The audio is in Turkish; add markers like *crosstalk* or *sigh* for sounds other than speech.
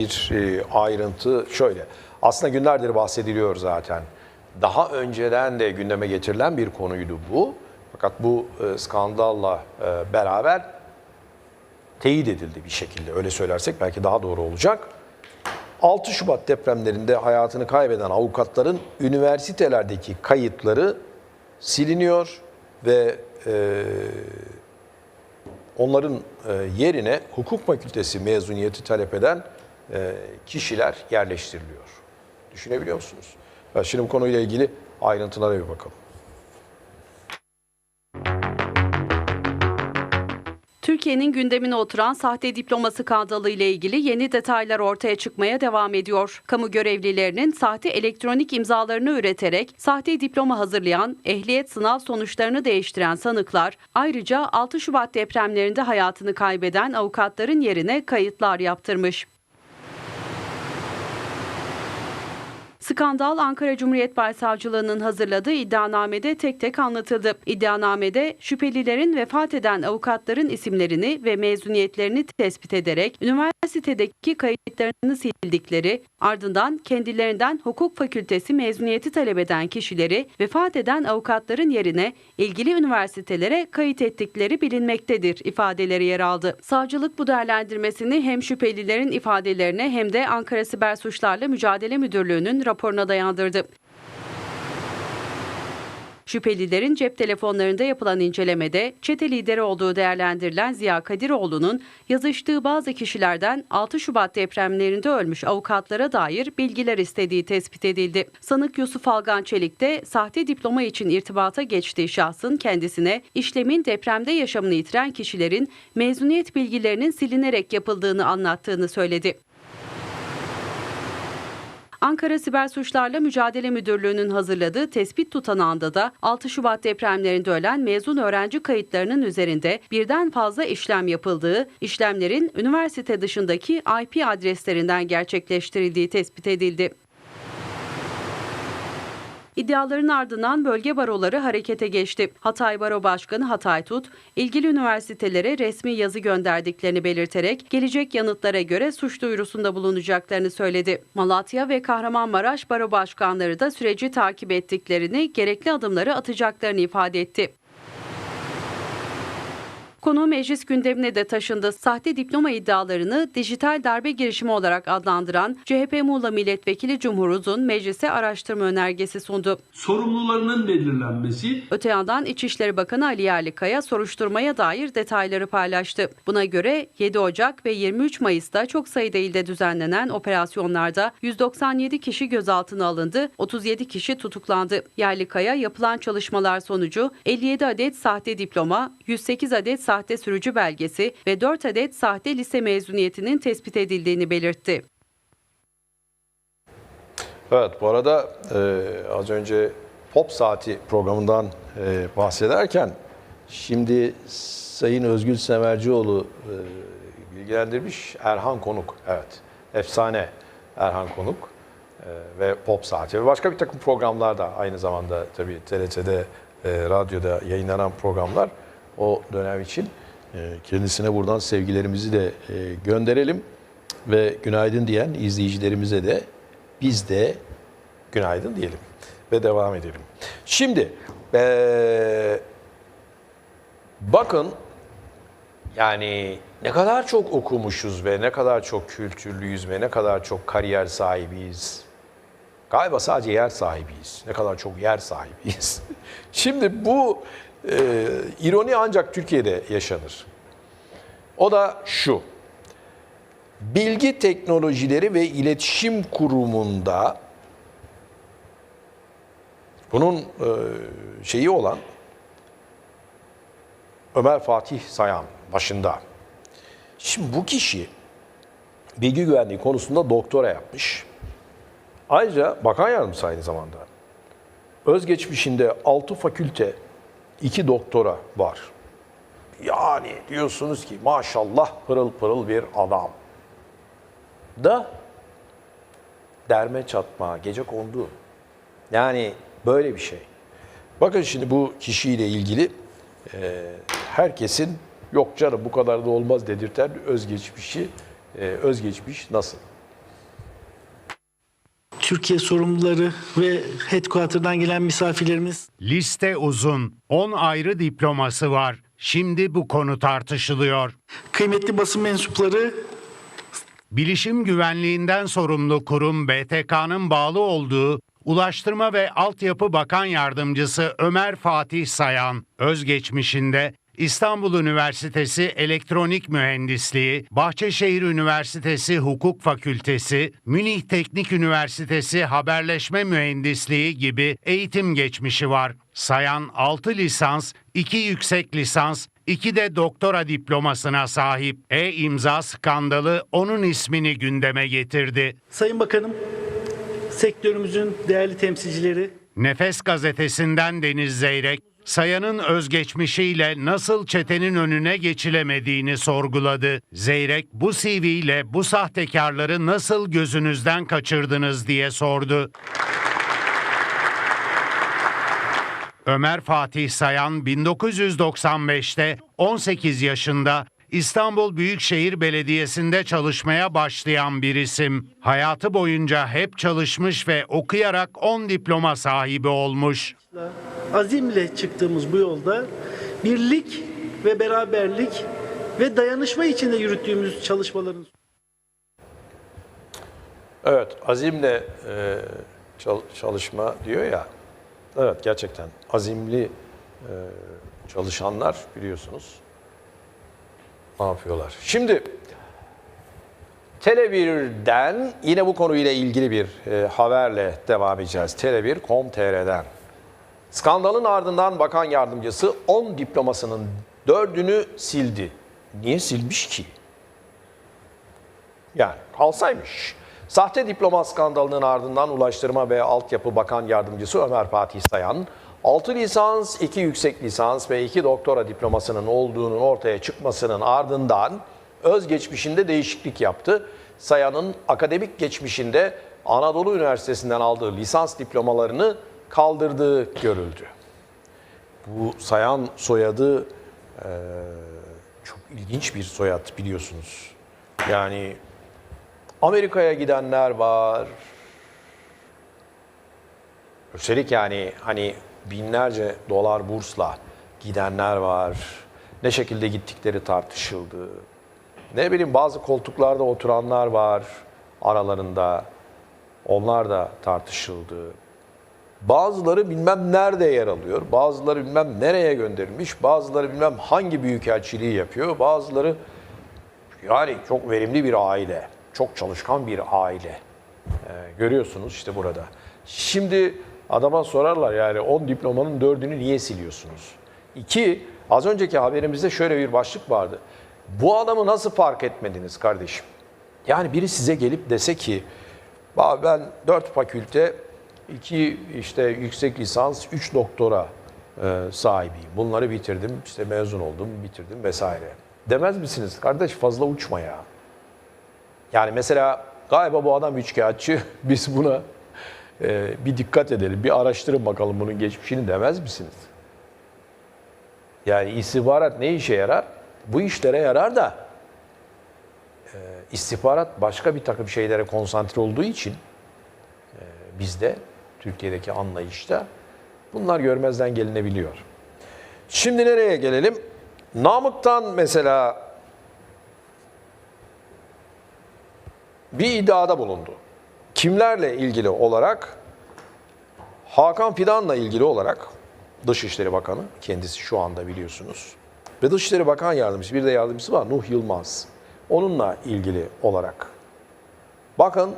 bir e, ayrıntı şöyle. Aslında günlerdir bahsediliyor zaten. Daha önceden de gündeme getirilen bir konuydu bu. Fakat bu e, skandalla e, beraber teyit edildi bir şekilde. Öyle söylersek belki daha doğru olacak. 6 Şubat depremlerinde hayatını kaybeden avukatların üniversitelerdeki kayıtları siliniyor ve e, onların yerine hukuk fakültesi mezuniyeti talep eden kişiler yerleştiriliyor. Düşünebiliyor musunuz? Ben şimdi bu konuyla ilgili ayrıntılara bir bakalım. Türkiye'nin gündemine oturan sahte diploma skandalı ile ilgili yeni detaylar ortaya çıkmaya devam ediyor. Kamu görevlilerinin sahte elektronik imzalarını üreterek sahte diploma hazırlayan, ehliyet sınav sonuçlarını değiştiren sanıklar, ayrıca 6 Şubat depremlerinde hayatını kaybeden avukatların yerine kayıtlar yaptırmış. Skandal Ankara Cumhuriyet Başsavcılığı'nın hazırladığı iddianamede tek tek anlatıldı. İddianamede şüphelilerin vefat eden avukatların isimlerini ve mezuniyetlerini tespit ederek üniversitedeki kayıtlarını sildikleri, ardından kendilerinden hukuk fakültesi mezuniyeti talep eden kişileri vefat eden avukatların yerine ilgili üniversitelere kayıt ettikleri bilinmektedir ifadeleri yer aldı. Savcılık bu değerlendirmesini hem şüphelilerin ifadelerine hem de Ankara Siber Suçlarla Mücadele Müdürlüğü'nün raporuna dayandırdı. Şüphelilerin cep telefonlarında yapılan incelemede çete lideri olduğu değerlendirilen Ziya Kadiroğlu'nun yazıştığı bazı kişilerden 6 Şubat depremlerinde ölmüş avukatlara dair bilgiler istediği tespit edildi. Sanık Yusuf Algan Çelik de sahte diploma için irtibata geçtiği şahsın kendisine işlemin depremde yaşamını yitiren kişilerin mezuniyet bilgilerinin silinerek yapıldığını anlattığını söyledi. Ankara Siber Suçlarla Mücadele Müdürlüğü'nün hazırladığı tespit tutanağında da 6 Şubat depremlerinde ölen mezun öğrenci kayıtlarının üzerinde birden fazla işlem yapıldığı, işlemlerin üniversite dışındaki IP adreslerinden gerçekleştirildiği tespit edildi. İddiaların ardından bölge baroları harekete geçti. Hatay Baro Başkanı Hatay Tut, ilgili üniversitelere resmi yazı gönderdiklerini belirterek gelecek yanıtlara göre suç duyurusunda bulunacaklarını söyledi. Malatya ve Kahramanmaraş Baro Başkanları da süreci takip ettiklerini, gerekli adımları atacaklarını ifade etti. Konu meclis gündemine de taşındı. Sahte diploma iddialarını dijital darbe girişimi olarak adlandıran CHP Muğla Milletvekili Cumhur Uzun meclise araştırma önergesi sundu. sorumlularının belirlenmesi Öte yandan İçişleri Bakanı Ali Yerlikaya soruşturmaya dair detayları paylaştı. Buna göre 7 Ocak ve 23 Mayıs'ta çok sayıda ilde düzenlenen operasyonlarda 197 kişi gözaltına alındı, 37 kişi tutuklandı. Yerlikaya yapılan çalışmalar sonucu 57 adet sahte diploma, 108 adet sahte sürücü belgesi ve 4 adet sahte lise mezuniyetinin tespit edildiğini belirtti. Evet bu arada e, az önce Pop Saati programından e, bahsederken şimdi Sayın Özgül Semercioğlu e, bilgilendirmiş Erhan Konuk. Evet efsane Erhan Konuk e, ve Pop Saati ve başka bir takım programlarda aynı zamanda tabii TRT'de e, radyoda yayınlanan programlar o dönem için e, kendisine buradan sevgilerimizi de e, gönderelim ve günaydın diyen izleyicilerimize de biz de günaydın diyelim ve devam edelim. Şimdi eee, bakın yani ne kadar çok okumuşuz ve ne kadar çok kültürlüyüz ve ne kadar çok kariyer sahibiyiz. Galiba sadece yer sahibiyiz. Ne kadar çok yer sahibiyiz. *laughs* Şimdi bu e, ironi ancak Türkiye'de yaşanır. O da şu. Bilgi Teknolojileri ve İletişim Kurumu'nda bunun e, şeyi olan Ömer Fatih Sayan başında. Şimdi bu kişi bilgi güvenliği konusunda doktora yapmış. Ayrıca bakan yardımcısı aynı zamanda. Özgeçmişinde 6 fakülte, 2 doktora var. Yani diyorsunuz ki maşallah pırıl pırıl bir adam. Da derme çatma, gece kondu. Yani böyle bir şey. Bakın şimdi bu kişiyle ilgili e, herkesin yok canım bu kadar da olmaz dedirten özgeçmişi, e, özgeçmiş nasıl? Türkiye sorumluları ve headquarter'dan gelen misafirlerimiz, Liste uzun. 10 ayrı diploması var. Şimdi bu konu tartışılıyor. kıymetli basın mensupları, Bilişim güvenliğinden sorumlu kurum BTK'nın bağlı olduğu Ulaştırma ve Altyapı Bakan Yardımcısı Ömer Fatih Sayan, özgeçmişinde İstanbul Üniversitesi Elektronik Mühendisliği, Bahçeşehir Üniversitesi Hukuk Fakültesi, Münih Teknik Üniversitesi Haberleşme Mühendisliği gibi eğitim geçmişi var. Sayan 6 lisans, 2 yüksek lisans, 2 de doktora diplomasına sahip. E-imza skandalı onun ismini gündeme getirdi. Sayın Bakanım, sektörümüzün değerli temsilcileri, Nefes gazetesinden Deniz Zeyrek, Sayan'ın özgeçmişiyle nasıl çetenin önüne geçilemediğini sorguladı. Zeyrek bu CV ile bu sahtekarları nasıl gözünüzden kaçırdınız diye sordu. Ömer Fatih Sayan 1995'te 18 yaşında İstanbul Büyükşehir Belediyesi'nde çalışmaya başlayan bir isim. Hayatı boyunca hep çalışmış ve okuyarak 10 diploma sahibi olmuş. azimle çıktığımız bu yolda birlik ve beraberlik ve dayanışma içinde yürüttüğümüz çalışmaların Evet, azimle e, çal- çalışma diyor ya. Evet, gerçekten azimli e, çalışanlar biliyorsunuz ne yapıyorlar. Şimdi Tele1'den yine bu konuyla ilgili bir e, haberle devam edeceğiz. Tele1.com.tr'den. Skandalın ardından bakan yardımcısı 10 diplomasının 4'ünü sildi. Niye silmiş ki? Yani kalsaymış. Sahte diploma skandalının ardından Ulaştırma ve Altyapı Bakan Yardımcısı Ömer Fatih Sayan, 6 lisans, 2 yüksek lisans ve 2 doktora diplomasının olduğunun ortaya çıkmasının ardından özgeçmişinde değişiklik yaptı. Sayan'ın akademik geçmişinde Anadolu Üniversitesi'nden aldığı lisans diplomalarını kaldırdığı görüldü. Bu Sayan soyadı eee, çok ilginç bir soyad biliyorsunuz. Yani Amerika'ya gidenler var. Üstelik yani hani binlerce dolar bursla gidenler var. Ne şekilde gittikleri tartışıldı. Ne bileyim bazı koltuklarda oturanlar var aralarında. Onlar da tartışıldı. Bazıları bilmem nerede yer alıyor, bazıları bilmem nereye gönderilmiş, bazıları bilmem hangi büyükelçiliği yapıyor, bazıları yani çok verimli bir aile, çok çalışkan bir aile. Ee, görüyorsunuz işte burada. Şimdi adama sorarlar yani 10 diplomanın 4'ünü niye siliyorsunuz? İki, az önceki haberimizde şöyle bir başlık vardı. Bu adamı nasıl fark etmediniz kardeşim? Yani biri size gelip dese ki "Ba- ben 4 fakülte, 2 işte yüksek lisans, 3 doktora e, sahibiyim. Bunları bitirdim, işte mezun oldum, bitirdim vesaire. Demez misiniz? Kardeş fazla uçma ya. Yani mesela galiba bu adam üçkağıtçı. *laughs* Biz buna e, bir dikkat edelim, bir araştırın bakalım bunun geçmişini demez misiniz? Yani istihbarat ne işe yarar? Bu işlere yarar da e, istihbarat başka bir takım şeylere konsantre olduğu için e, bizde, Türkiye'deki anlayışta bunlar görmezden gelinebiliyor. Şimdi nereye gelelim? Namık'tan mesela bir iddiada bulundu. Kimlerle ilgili olarak? Hakan Fidan'la ilgili olarak Dışişleri Bakanı, kendisi şu anda biliyorsunuz. Ve Dışişleri Bakan Yardımcısı, bir de yardımcısı var Nuh Yılmaz. Onunla ilgili olarak. Bakın